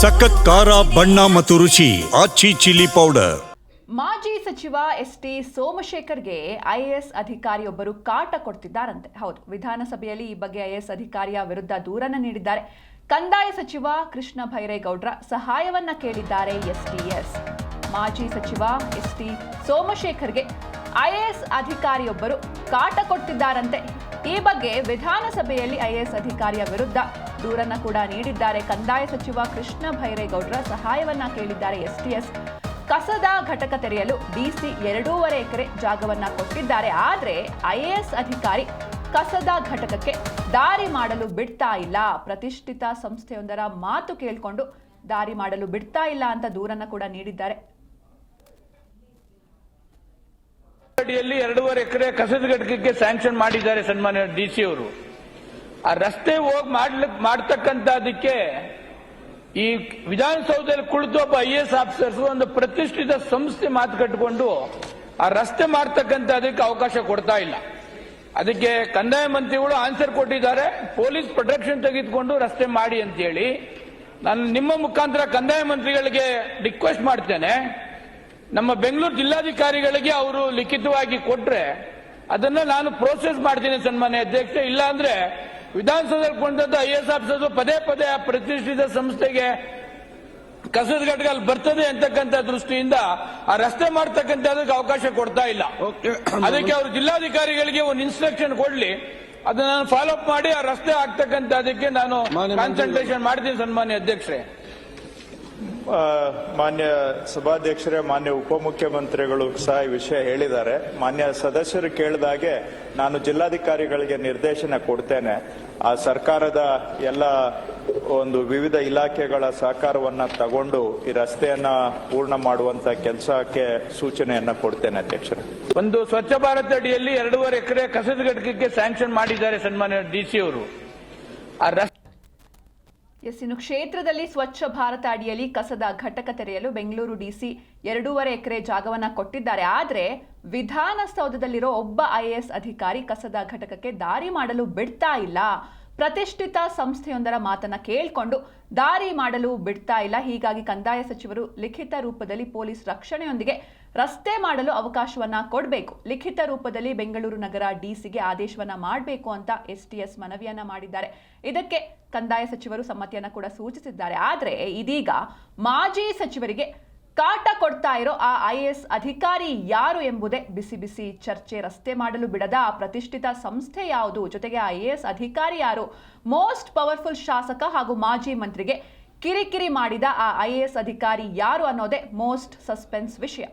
ಸಖತ್ ಖಾರ, ಬಣ್ಣ ಮತ್ತು ರುಚಿ, ಆಚಿ ಚಿಲ್ಲಿ ಪೌಡರ್. ಮಾಜಿ ಸಚಿವ ಎಸ್ ಟಿ ಸೋಮಶೇಖರ್ಗೆ ಐಎಎಸ್ ಅಧಿಕಾರಿಯೊಬ್ಬರು ಕಾಟ ಕೊಡ್ತಿದ್ದಾರಂತೆ. ಹೌದು, ವಿಧಾನಸಭೆಯಲ್ಲಿ ಈ ಬಗ್ಗೆ ಐಎಎಸ್ ಅಧಿಕಾರಿಯ ವಿರುದ್ಧ ದೂರನ್ನು ನೀಡಿದ್ದಾರೆ. ಕಂದಾಯ ಸಚಿವ ಕೃಷ್ಣ ಭೈರೇಗೌಡ್ರ ಸಹಾಯವನ್ನ ಕೇಳಿದ್ದಾರೆ ಎಸ್ ಟಿ ಎಸ್. ಮಾಜಿ ಸಚಿವ ಎಸ್ ಟಿ ಸೋಮಶೇಖರ್ಗೆ ಐಎಎಸ್ ಅಧಿಕಾರಿಯೊಬ್ಬರು ಕಾಟ ಕೊಡ್ತಿದ್ದಾರಂತೆ. ಈ ಬಗ್ಗೆ ವಿಧಾನಸಭೆಯಲ್ಲಿ ಐಎಎಸ್ ಅಧಿಕಾರಿಯ ವಿರುದ್ಧ ದೂರನ್ನ ಕೂಡ ನೀಡಿದ್ದಾರೆ. ಕಂದಾಯ ಸಚಿವ ಕೃಷ್ಣ ಭೈರೇಗೌಡರ ಸಹಾಯವನ್ನ ಕೇಳಿದ್ದಾರೆ ಎಸ್ಟಿಎಸ್. ಕಸದ ಘಟಕ ತೆರೆಯಲು ಡಿಸಿ ಎರಡೂವರೆ ಎಕರೆ ಜಾಗವನ್ನ ಕೊಟ್ಟಿದ್ದಾರೆ. ಆದರೆ ಐಎಎಸ್ ಅಧಿಕಾರಿ ಕಸದ ಘಟಕಕ್ಕೆ ದಾರಿ ಮಾಡಲು ಬಿಡ್ತಾ ಇಲ್ಲ. ಪ್ರತಿಷ್ಠಿತ ಸಂಸ್ಥೆಯೊಂದರ ಮಾತು ಕೇಳಿಕೊಂಡು ದಾರಿ ಮಾಡಲು ಬಿಡ್ತಾ ಇಲ್ಲ ಅಂತ ದೂರನ್ನ ಕೂಡ ನೀಡಿದ್ದಾರೆ. ಎರಡೂವರೆ ಎಕರೆ ಕಸದ ಘಟಕಕ್ಕೆ ಸ್ಯಾಂಕ್ಷನ್ ಮಾಡಿದ್ದಾರೆ ಸನ್ಮಾನ್ಯ ಡಿಸಿ ಅವರು. ಆ ರಸ್ತೆ ಹೋಗಿ ಮಾಡ್ಲಿಕ್ ಮಾಡ್ತಕ್ಕಂಥದಕ್ಕೆ ಈ ವಿಧಾನಸೌಧದಲ್ಲಿ ಕುಳಿತು ಒಬ್ಬ ಐ ಎಸ್ ಆಫೀಸರ್ಸ್ ಒಂದು ಪ್ರತಿಷ್ಠಿತ ಸಂಸ್ಥೆ ಮಾತು ಕಟ್ಟಿಕೊಂಡು ಆ ರಸ್ತೆ ಮಾಡ್ತಕ್ಕಂಥದಕ್ಕೆ ಅವಕಾಶ ಕೊಡ್ತಾ ಇಲ್ಲ. ಅದಕ್ಕೆ ಕಂದಾಯ ಮಂತ್ರಿಗಳು ಆನ್ಸರ್ ಕೊಟ್ಟಿದ್ದಾರೆ. ಪೊಲೀಸ್ ಪ್ರೊಟೆಕ್ಷನ್ ತೆಗೆದುಕೊಂಡು ರಸ್ತೆ ಮಾಡಿ ಅಂತೇಳಿ. ನಾನು ನಿಮ್ಮ ಮುಖಾಂತರ ಕಂದಾಯ ಮಂತ್ರಿಗಳಿಗೆ ರಿಕ್ವೆಸ್ಟ್ ಮಾಡ್ತೇನೆ. ನಮ್ಮ ಬೆಂಗಳೂರು ಜಿಲ್ಲಾಧಿಕಾರಿಗಳಿಗೆ ಅವರು ಲಿಖಿತವಾಗಿ ಕೊಟ್ರೆ ಅದನ್ನ ನಾನು ಪ್ರೋಸೆಸ್ ಮಾಡ್ತೀನಿ ಸನ್ಮಾನ್ಯ ಅಧ್ಯಕ್ಷ. ಇಲ್ಲ ಅಂದ್ರೆ ವಿಧಾನಸೌಧದಲ್ಲಿ ಕೊಂಡದ್ದು ಐ ಎಸ್ ಆಫೀಸರ್ ಪದೇ ಪದೇ ಆ ಪ್ರತಿಷ್ಠಿತ ಸಂಸ್ಥೆಗೆ ಕಸದ ಘಟಕ ಅಲ್ಲಿ ಬರ್ತದೆ ಅಂತಕ್ಕಂಥ ದೃಷ್ಟಿಯಿಂದ ಆ ರಸ್ತೆ ಮಾಡ್ತಕ್ಕಂಥದಕ್ಕೆ ಅವಕಾಶ ಕೊಡ್ತಾ ಇಲ್ಲ. ಅದಕ್ಕೆ ಅವರು ಜಿಲ್ಲಾಧಿಕಾರಿಗಳಿಗೆ ಒಂದು ಇನ್ಸ್ಟ್ರಕ್ಷನ್ ಕೊಡ್ಲಿ. ಅದನ್ನ ನಾನು ಫಾಲೋ ಅಪ್ ಮಾಡಿ ಆ ರಸ್ತೆ ಆಗ್ತಕ್ಕಂಥ ಅದಕ್ಕೆ ನಾನು ಕಾನ್ಸಂಟ್ರೇಷನ್ ಮಾಡ್ತೀನಿ ಸನ್ಮಾನ್ಯ ಅಧ್ಯಕ್ಷರೇ. ಮಾನ್ಯ ಸಭಾಧ್ಯಕ್ಷರೇ, ಮಾನ್ಯ ಉಪಮುಖ್ಯಮಂತ್ರಿಗಳು ಸಹ ಈ ವಿಷಯ ಹೇಳಿದ್ದಾರೆ. ಮಾನ್ಯ ಸದಸ್ಯರು ಕೇಳಿದಾಗೆ ನಾನು ಜಿಲ್ಲಾಧಿಕಾರಿಗಳಿಗೆ ನಿರ್ದೇಶನ ಕೊಡ್ತೇನೆ. ಆ ಸರ್ಕಾರದ ಎಲ್ಲ ಒಂದು ವಿವಿಧ ಇಲಾಖೆಗಳ ಸಹಕಾರವನ್ನು ತಗೊಂಡು ಈ ರಸ್ತೆಯನ್ನ ಪೂರ್ಣ ಮಾಡುವಂತ ಕೆಲಸಕ್ಕೆ ಸೂಚನೆಯನ್ನ ಕೊಡ್ತೇನೆ ಅಧ್ಯಕ್ಷರು. ಒಂದು ಸ್ವಚ್ಛ ಭಾರತ್ ಅಡಿಯಲ್ಲಿ ಎರಡೂವರೆ ಎಕರೆ ಕಸದ ಘಟಕಕ್ಕೆ ಸ್ಯಾಂಕ್ಷನ್ ಮಾಡಿದ್ದಾರೆ ಸನ್ಮಾನ್ಯ ಡಿ ಸಿ ಅವರು. ಆ ಎಸ್ ಇನ್ನು ಕ್ಷೇತ್ರದಲ್ಲಿ ಸ್ವಚ್ಛ ಭಾರತ ಅಡಿಯಲ್ಲಿ ಕಸದ ಘಟಕ ತೆರೆಯಲು ಬೆಂಗಳೂರು ಡಿಸಿ ಎರಡೂವರೆ ಎಕರೆ ಜಾಗವನ್ನ ಕೊಟ್ಟಿದ್ದಾರೆ. ಆದ್ರೆ ವಿಧಾನಸೌಧದಲ್ಲಿರೋ ಒಬ್ಬ ಐಎಎಸ್ ಅಧಿಕಾರಿ ಕಸದ ಘಟಕಕ್ಕೆ ದಾರಿ ಮಾಡಲು ಬಿಡ್ತಾ ಇಲ್ಲ. ಪ್ರತಿಷ್ಠಿತ ಸಂಸ್ಥೆಯೊಂದರ ಮಾತನ್ನ ಕೇಳಿಕೊಂಡು ದಾರಿ ಮಾಡಲು ಬಿಡ್ತಾ ಇಲ್ಲ. ಹೀಗಾಗಿ ಕಂದಾಯ ಸಚಿವರು ಲಿಖಿತ ರೂಪದಲ್ಲಿ ಪೊಲೀಸ್ ರಕ್ಷಣೆಯೊಂದಿಗೆ ರಸ್ತೆ ಮಾಡಲು ಅವಕಾಶವನ್ನ ಕೊಡಬೇಕು. ಲಿಖಿತ ರೂಪದಲ್ಲಿ ಬೆಂಗಳೂರು ನಗರ ಡಿಸಿಗೆ ಆದೇಶವನ್ನ ಮಾಡಬೇಕು ಅಂತ ಎಸ್ ಟಿ ಎಸ್ ಮನವಿಯನ್ನ ಮಾಡಿದ್ದಾರೆ. ಇದಕ್ಕೆ ಕಂದಾಯ ಸಚಿವರು ಸಮ್ಮತಿಯನ್ನ ಕೂಡ ಸೂಚಿಸಿದ್ದಾರೆ. ಆದರೆ ಇದೀಗ ಮಾಜಿ ಸಚಿವರಿಗೆ ಕಾಟ ಕೊಡ್ತಾ ಇರೋ ಆ ಐಎಎಸ್ ಅಧಿಕಾರಿ ಯಾರು ಎಂಬುದೇ ಬಿಸಿ ಬಿಸಿ ಚರ್ಚೆ ರಸ್ತೆ ಮಾಡಲು ಬಿಡದ ಆ ಪ್ರತಿಷ್ಠಿತ ಸಂಸ್ಥೆ ಯಾವುದು? ಜೊತೆಗೆ ಐ ಎ ಎಸ್ ಅಧಿಕಾರಿ ಯಾರು? ಮೋಸ್ಟ್ ಪವರ್ಫುಲ್ ಶಾಸಕ ಹಾಗೂ ಮಾಜಿ ಮಂತ್ರಿಗೆ ಕಿರಿಕಿರಿ ಮಾಡಿದ ಆ ಐ ಎಸ್ ಅಧಿಕಾರಿ ಯಾರು ಅನ್ನೋದೇ ಮೋಸ್ಟ್ ಸಸ್ಪೆನ್ಸ್ ವಿಷಯ.